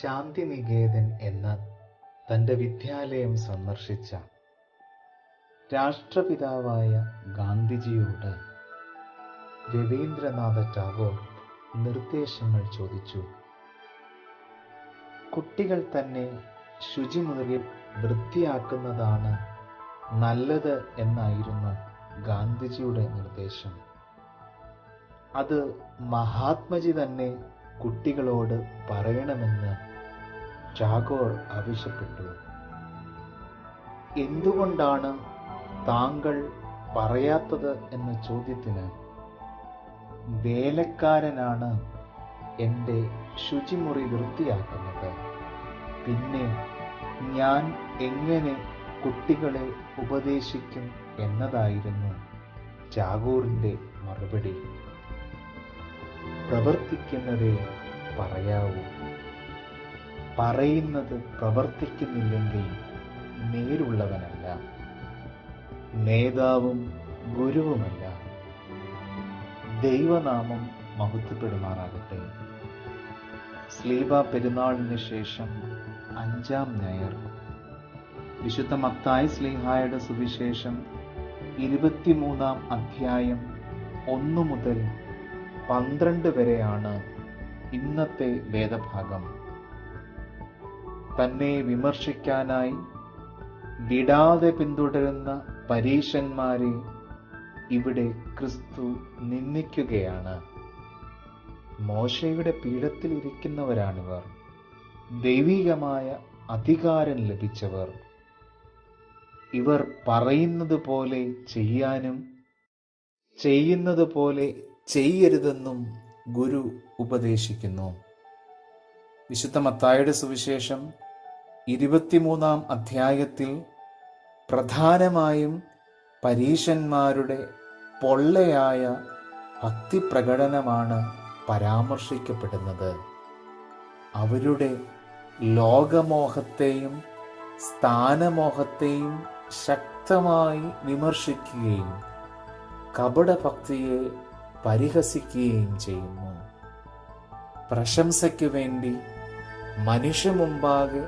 ശാന്തിനികേതൻ എന്ന തന്റെ വിദ്യാലയം സന്ദർശിച്ച രാഷ്ട്രപിതാവായ ഗാന്ധിജിയോട് രവീന്ദ്രനാഥ ടാഗോർ നിർദ്ദേശങ്ങൾ ചോദിച്ചു. കുട്ടികൾ തന്നെ ശുചിമുറി വൃത്തിയാക്കുന്നതാണ് നല്ലത് എന്നായിരുന്നു ഗാന്ധിജിയുടെ നിർദ്ദേശം. അത് മഹാത്മജി തന്നെ കുട്ടികളോട് പറയണമെന്ന് ടാഗോർ ആവശ്യപ്പെട്ടു. എന്തുകൊണ്ടാണ് താങ്കൾ പറയാത്തത് എന്ന ചോദ്യത്തിന് വേലക്കാരനാണ് എന്റെ ശുചിമുറി വൃത്തിയാക്കുന്നത്. പിന്നെ ഞാൻ എങ്ങനെ കുട്ടികളെ ഉപദേശിക്കും എന്നതായിരുന്നു ടാഗോറിന്റെ മറുപടി. പ്രവർത്തിക്കുന്നതേ പറയാവൂ. പറയുന്നത് പ്രവർത്തിക്കുന്നില്ലെങ്കിൽ നേരുള്ളവനല്ല നേതാവും ഗുരുവുമല്ല. ദൈവനാമം മഹത്വപ്പെടുമാറാകട്ടെ. സ്ലീബ പെരുന്നാളിന് ശേഷം അഞ്ചാം ഞായർ. വിശുദ്ധ മത്തായ സ്ലീഹായുടെ സുവിശേഷം ഇരുപത്തിമൂന്നാം അധ്യായം ഒന്നു മുതൽ പന്ത്രണ്ട് വരെയാണ് ഇന്നത്തെ വേദഭാഗം. തന്നെ വിമർശിക്കാനായി വിടാതെ പിന്തുടരുന്ന പരീശന്മാരെ ഇവിടെ ക്രിസ്തു നിന്ദിക്കുകയാണ്. മോശയുടെ പീഠത്തിൽ ഇരിക്കുന്നവരാണിവർ. ദൈവികമായ അധികാരം ലഭിച്ചവർ. ഇവർ പറയുന്നത് പോലെ ചെയ്യാനും ചെയ്യുന്നത് പോലെ ചെയ്യരുതെന്നും ഗുരു ഉപദേശിക്കുന്നു. വിശുദ്ധ മത്തായുടെ സുവിശേഷം ഇരുപത്തിമൂന്നാം അധ്യായത്തിൽ പ്രധാനമായും പരീശന്മാരുടെ പൊള്ളയായ ഭക്തിപ്രകടനമാണ് പരാമർശിക്കപ്പെടുന്നത്. അവരുടെ ലോകമോഹത്തെയും സ്ഥാനമോഹത്തെയും ശക്തമായി വിമർശിക്കുകയും കപടഭക്തിയെ പരിഹസിക്കുകയും ചെയ്യുന്നു. പ്രശംസയ്ക്ക് വേണ്ടി മനുഷ്യ മുമ്പാകെ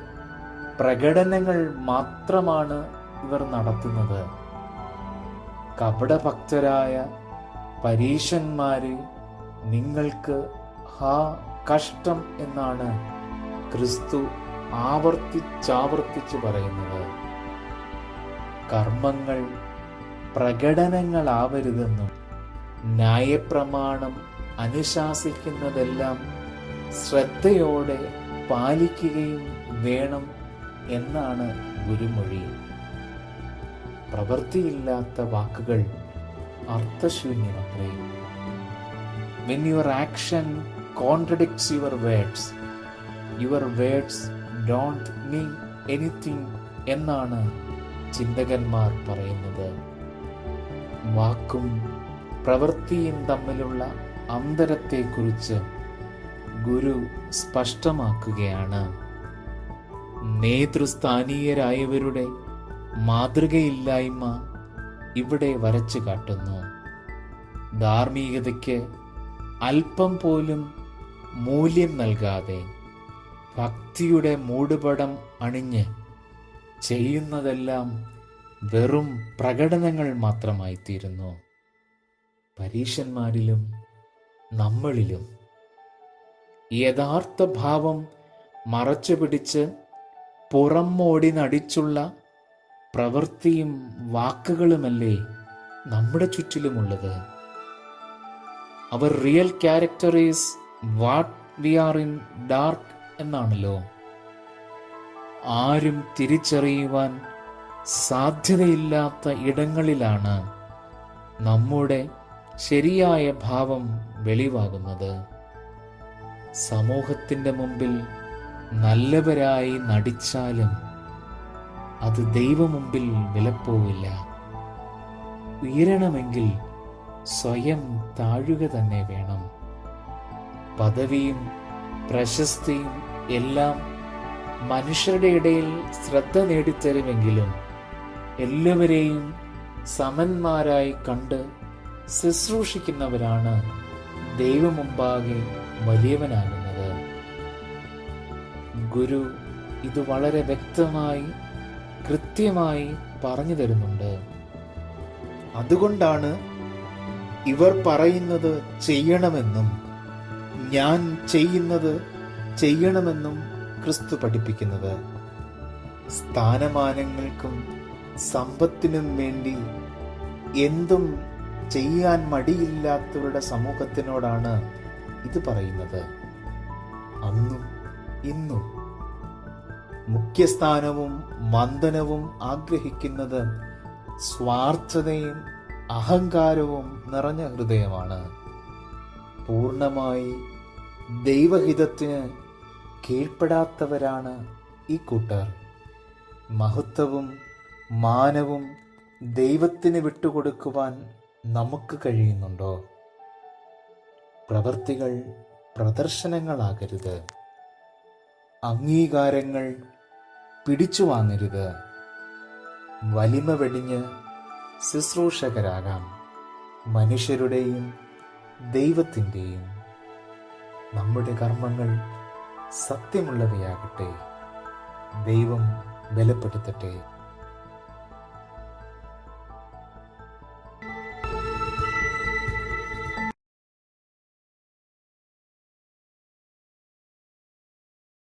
പ്രകടനങ്ങൾ മാത്രമാണ് ഇവർ നടത്തുന്നത്. കപടഭക്തരായ പരീശന്മാരെ നിങ്ങൾക്ക് ഹാ കഷ്ടം എന്നാണ് ക്രിസ്തു ആവർത്തിച്ചാവർത്തിച്ച് പറയുന്നത്. കർമ്മങ്ങൾ പ്രകടനങ്ങളാവരുതെന്നും ന്യായപ്രമാണം അനുശാസിക്കുന്നതെല്ലാം ശ്രദ്ധയോടെ പാലിക്കുകയും വേണം എന്നാണ് ഗുരുമൊഴി. പ്രവൃത്തിയില്ലാത്ത വാക്കുകൾ അർത്ഥശൂന്യമത്രേ. When your action contradicts your words your words don't mean anything എന്നാണ് ചിന്തകന്മാർ പറയുന്നത്. വാക്കും പ്രവൃത്തിയും തമ്മിലുള്ള അന്തരത്തെക്കുറിച്ച് ഗുരു സ്പഷ്ടമാക്കുകയാണ്. നേതൃസ്ഥാനീയരായവരുടെ മാതൃകയില്ലായ്മ ഇവിടെ വരച്ചു കാട്ടുന്നു. ധാർമ്മികതയ്ക്ക് അല്പം പോലും മൂല്യം നൽകാതെ ഭക്തിയുടെ മൂടുപടം അണിഞ്ഞ് ചെയ്യുന്നതെല്ലാം വെറും പ്രകടനങ്ങൾ മാത്രമായി തീരുന്നു പരീശന്മാരിലും നമ്മളിലും യഥാർത്ഥ ഭാവം മറച്ചു പിടിച്ച് പുറമോടി നടിച്ചുള്ള പ്രവൃത്തിയും വാക്കുകളുമല്ലേ നമ്മുടെ ചുറ്റിലുമുള്ളത്? Our real character is what we are in dark എന്നാണല്ലോ. ആരും തിരിച്ചറിയുവാൻ സാധ്യതയില്ലാത്ത ഇടങ്ങളിലാണ് നമ്മുടെ ശരിയായ ഭാവം വെളിവാകുന്നത് സമൂഹത്തിന്റെ മുമ്പിൽ നല്ലവരായി നടിച്ചാലും അത് ദൈവമുമ്പിൽ വിലപ്പോവില്ല. ഉയരണമെങ്കിൽ സ്വയം താഴുക തന്നെ വേണം. പദവിയും പ്രശസ്തിയും എല്ലാം മനുഷ്യരുടെ ഇടയിൽ ശ്രദ്ധ നേടിത്തരുമെങ്കിലും എല്ലാവരെയും സമന്മാരായി കണ്ട് ശുശ്രൂഷിക്കുന്നവരാണ് ദൈവമുമ്പാകെ വലിയവനാകുന്നത്. ഗുരു ഇത് വളരെ വ്യക്തമായി കൃത്യമായി പറഞ്ഞു തരുന്നുണ്ട്. അതുകൊണ്ടാണ് ഇവർ പറയുന്നത് ചെയ്യണമെന്നും ഞാൻ ചെയ്യുന്നത് ചെയ്യണമെന്നും ക്രിസ്തു പഠിപ്പിക്കുന്നത്. സ്ഥാനമാനങ്ങൾക്കും സമ്പത്തിനും വേണ്ടി എന്തും ചെയ്യാൻ മടിയില്ലാത്തവരുടെ സമൂഹത്തിനോടാണ് ഇത് പറയുന്നത്. അന്നും ഇന്നും മുഖ്യസ്ഥാനവും മന്ദനവും ആഗ്രഹിക്കുന്നത് സ്വാർത്ഥതയും അഹങ്കാരവും നിറഞ്ഞ ഹൃദയമാണ്. പൂർണമായി ദൈവഹിതത്തിന് കീഴ്പ്പെടാത്തവരാണ് ഈ കൂട്ടർ. മഹത്വവും മാനവും ദൈവത്തിന് വിട്ടുകൊടുക്കുവാൻ നമുക്ക് കഴിയുന്നുണ്ടോ? പ്രവർത്തികൾ പ്രദർശനങ്ങളാകരുത്. അംഗീകാരങ്ങൾ പിടിച്ചു വാങ്ങരുത്. വലിമ വെടിഞ്ഞ് ശുശ്രൂഷകരാകാം മനുഷ്യരുടെയും ദൈവത്തിന്റെയും നമ്മുടെ കർമ്മങ്ങൾ സത്യമുള്ളവയാകട്ടെ. ദൈവം ബലപ്പെടുത്തട്ടെ.